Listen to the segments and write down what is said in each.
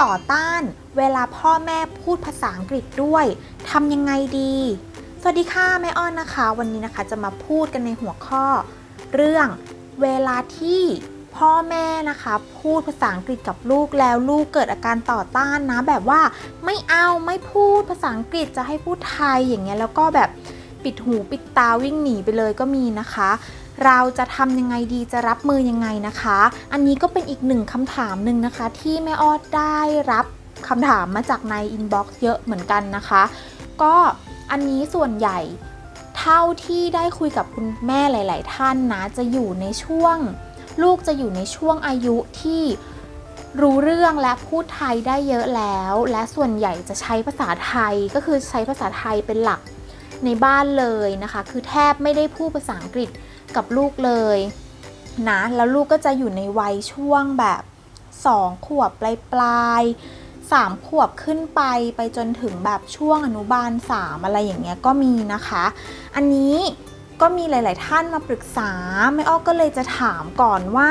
ต่อต้านเวลาพ่อแม่พูดภาษาอังกฤษด้วยทำยังไงดี สวัสดีค่ะแม่อ้อนนะคะ วันนี้นะคะจะมาพูดกันในหัวข้อ เรื่องเวลาที่พ่อแม่นะคะ พูดภาษาอังกฤษกับลูกแล้วลูกเกิดอาการต่อต้านนะแบบว่าไม่เอาไม่พูดภาษาอังกฤษจะให้พูดไทยอย่างเงี้ยแล้วก็แบบปิดหูปิดตาวิ่งหนีไปเลยก็มีนะคะ เราจะทำยังไงดีจะรับมือยังไงนะคะ อันนี้ก็เป็นอีกหนึ่งคำถามหนึ่งนะคะ ที่แม่ออดได้รับคำถามมาจากในอินบ็อกซ์เยอะเหมือนกันนะคะ ก็อันนี้ส่วนใหญ่เท่าที่ได้คุยกับคุณแม่หลาย ๆ ท่านนะ จะอยู่ในช่วง ลูกจะอยู่ในช่วงอายุที่รู้เรื่องและพูดไทยได้เยอะแล้ว และส่วนใหญ่จะใช้ภาษาไทยก็คือใช้ภาษาไทยเป็นหลักในบ้านเลยนะคะ คือแทบไม่ได้พูดภาษาอังกฤษ กับลูกเลยนะแล้วลูกก็จะอยู่ในวัยช่วงแบบ 2 ขวบปลายปลายๆสามขวบขึ้นไปไปจนถึงแบบช่วงอนุบาล 3 อะไรอย่างเงี้ยก็มีนะคะ อันนี้ก็มีหลาย ๆ ท่านมาปรึกษาแม่อ้อก็เลยจะถามก่อนว่า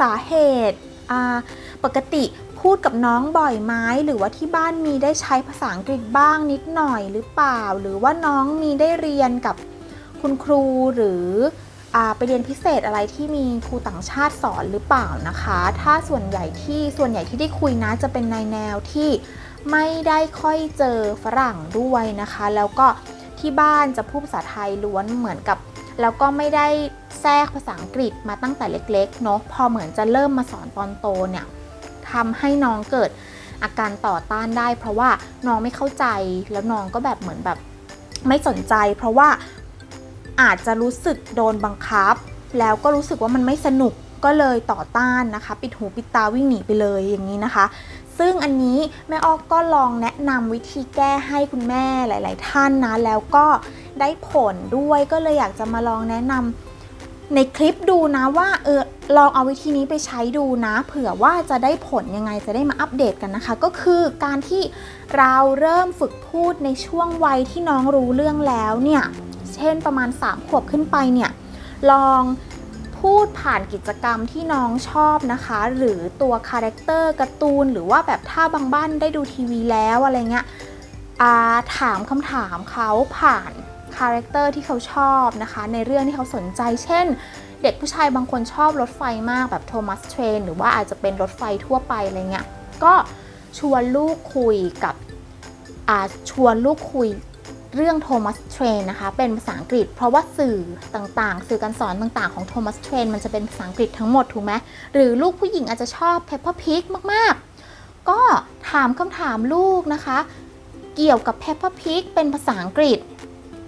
สาเหตุปกติพูดกับน้องบ่อยไหมหรือว่าที่บ้านมีได้ใช้ภาษาอังกฤษบ้างนิดหน่อยหรือเปล่า หรือว่าน้องมีได้เรียนกับคุณครูหรือ ไปเรียนพิเศษอะไรที่มีครูต่างชาติสอนหรือเปล่านะคะ ถ้าส่วนใหญ่ที่ส่วนใหญ่ที่ได้คุยนะจะเป็นในแนวที่ไม่ได้ค่อยเจอฝรั่งด้วยนะคะ แล้วก็ที่บ้านจะพูดภาษาไทยล้วนเหมือนกับแล้วก็ไม่ได้แทรกภาษาอังกฤษมาตั้งแต่เล็กๆเนาะพอเหมือนจะเริ่มมาสอนตอนโตเนี่ยทำให้น้องเกิดอาการต่อต้านได้ เพราะว่าน้องไม่เข้าใจแล้วน้องก็แบบเหมือนแบบไม่สนใจ เพราะว่า อาจจะรู้สึกโดนบังคับ แล้วก็รู้สึกว่ามันไม่สนุกก็เลยต่อต้านนะคะ ปิดหูปิดตาวิ่งหนีไปเลยอย่างนี้นะคะ ซึ่งอันนี้แม่ออกก็ลองแนะนำวิธีแก้ให้คุณแม่หลาย ๆ ท่านนะ แล้วก็ได้ผลด้วยก็เลยอยากจะมาลองแนะนำในคลิปดูนะว่าเออลองเอาวิธีนี้ไปใช้ดูนะ เผื่อว่าจะได้ผลยังไงจะได้มาอัปเดตกันนะคะ ก็คือการที่เราเริ่มฝึกพูดในช่วงวัยที่น้องรู้เรื่องแล้วเนี่ย เช่นประมาณ 3 ขวบขึ้นไปเนี่ย ลองพูดผ่านกิจกรรมที่น้องชอบนะคะ หรือตัวคาแรคเตอร์การ์ตูน หรือว่าแบบถ้าบางบ้านได้ดูทีวีแล้วอะไรเงี้ยาถามคำถามเขาผ่านคาแรคเตอร์ที่เขาชอบนะคะ ในเรื่องที่เขาสนใจ เช่น เด็กผู้ชายบางคนชอบรถไฟมากแบบโทมัสเทรนหรือว่าอาจจะเป็นรถไฟทั่วไปอะไรเงี้ยก็ชวนลูกคุยกับชวนลูกคุย เรื่องโทมัสเทรนนะคะ เป็นภาษาอังกฤษ เพราะว่าสื่อต่างๆ สื่อการสอนต่างๆของโทมัสเทรนมันจะเป็นภาษาอังกฤษทั้งหมดถูกไหมหรือลูกผู้หญิงอาจจะชอบ Peppa Pig มากๆ ก็ถามคำถามลูกนะคะ เกี่ยวกับ Peppa Pig เป็นภาษาอังกฤษ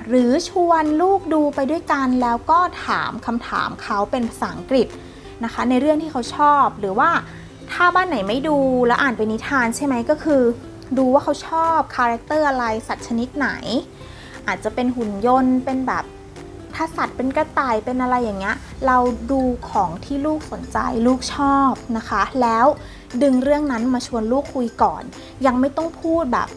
หรือชวนลูกดูไปด้วยกันแล้วก็ถามคำถามเขาเป็นภาษาอังกฤษนะคะ ในเรื่องที่เขาชอบหรือว่าถ้าบ้านไหนไม่ดูแล้วอ่านเป็นนิทานใช่ไหมก็คือ ดูว่าเขาชอบคาแรคเตอร์อะไรสัตว์ชนิดไหน อาจจะเป็นหุ่นยนต์เป็นแบบถ้าสัตว์เป็นกระต่ายเป็นอะไรอย่างเงี้ยเราดูของที่ลูกสนใจลูกชอบนะคะ แล้วดึงเรื่องนั้นมาชวนลูกคุยก่อน ยังไม่ต้องพูดแบบ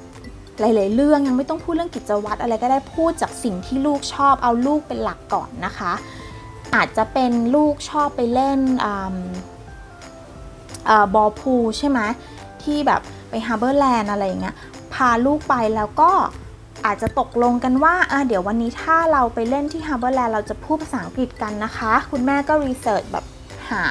หลาย ๆ เรื่องยังไม่ต้องพูดเรื่องกิจวัตรอะไรก็ได้พูดจากสิ่งที่ลูกชอบเอาลูกเป็นหลักก่อนนะคะ อาจจะเป็นลูกชอบไปเล่นอ่าเอ่อบอลพูลใช่ไหมที่แบบ ไปฮาร์เบอร์แลนด์อะไรอย่างเงี้ยพาลูกไปแล้วก็อาจจะตกลงกันว่าเดี๋ยววันนี้ถ้าเราไปเล่นที่ฮาร์เบอร์แลนด์เราจะพูดภาษาอังกฤษกันนะคะ คุณแม่ก็รีเสิร์ชแบบหา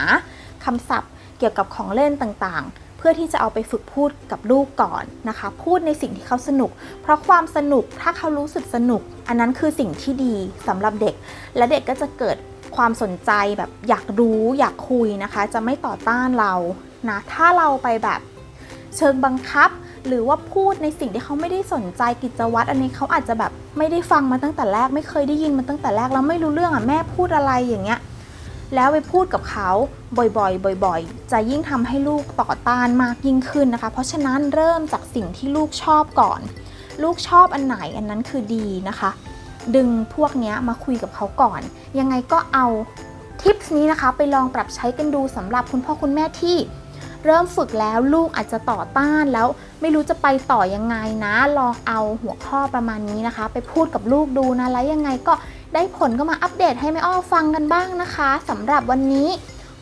คำศัพท์เกี่ยวกับของเล่นต่างๆ เพื่อที่จะเอาไปฝึกพูดกับลูกก่อนนะคะ พูดในสิ่งที่เขาสนุก เพราะความสนุกถ้าเขารู้สึกสนุก อันนั้นคือสิ่งที่ดีสำหรับเด็ก และเด็กก็จะเกิดความสนใจแบบอยากรู้อยากคุยนะคะ จะไม่ต่อต้านเรานะถ้าเราไปแบบ เชิงบังคับ หรือว่าพูดในสิ่งที่เขาไม่ได้สนใจกิจวัตรอันนี้เขาอาจจะแบบไม่ได้ฟังมาตั้งแต่แรก ไม่เคยได้ยินมาตั้งแต่แรกแล้วไม่รู้เรื่องอะแม่พูดอะไรอย่างเงี้ยแล้วไปพูดกับเขาบ่อยๆ บ่อย ๆ จะยิ่งทำให้ลูกต่อต้านมากยิ่งขึ้นนะคะ เพราะฉะนั้นเริ่มจากสิ่งที่ลูกชอบก่อน ลูกชอบอันไหนอันนั้นคือดีนะคะ ดึงพวกนี้มาคุยกับเขาก่อน ยังไงก็เอาทิปส์นี้นะคะ ไปลองปรับใช้กันดูสำหรับคุณพ่อคุณแม่ที่ เริ่มฝึกแล้วลูกอาจจะต่อต้านแล้วไม่รู้จะไปต่อยังไงนะ ลองเอาหัวข้อประมาณนี้นะคะ ไปพูดกับลูกดูนะ แล้วยังไงก็ได้ผลก็มาอัปเดตให้แม่อ้อฟังกันบ้างนะคะสำหรับวันนี้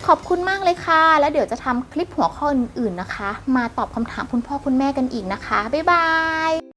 ขอบคุณมากเลยค่ะ แล้วเดี๋ยวจะทำคลิปหัวข้ออื่นๆนะคะ มาตอบคำถามคุณพ่อคุณแม่กันอีกนะคะ บ๊ายบาย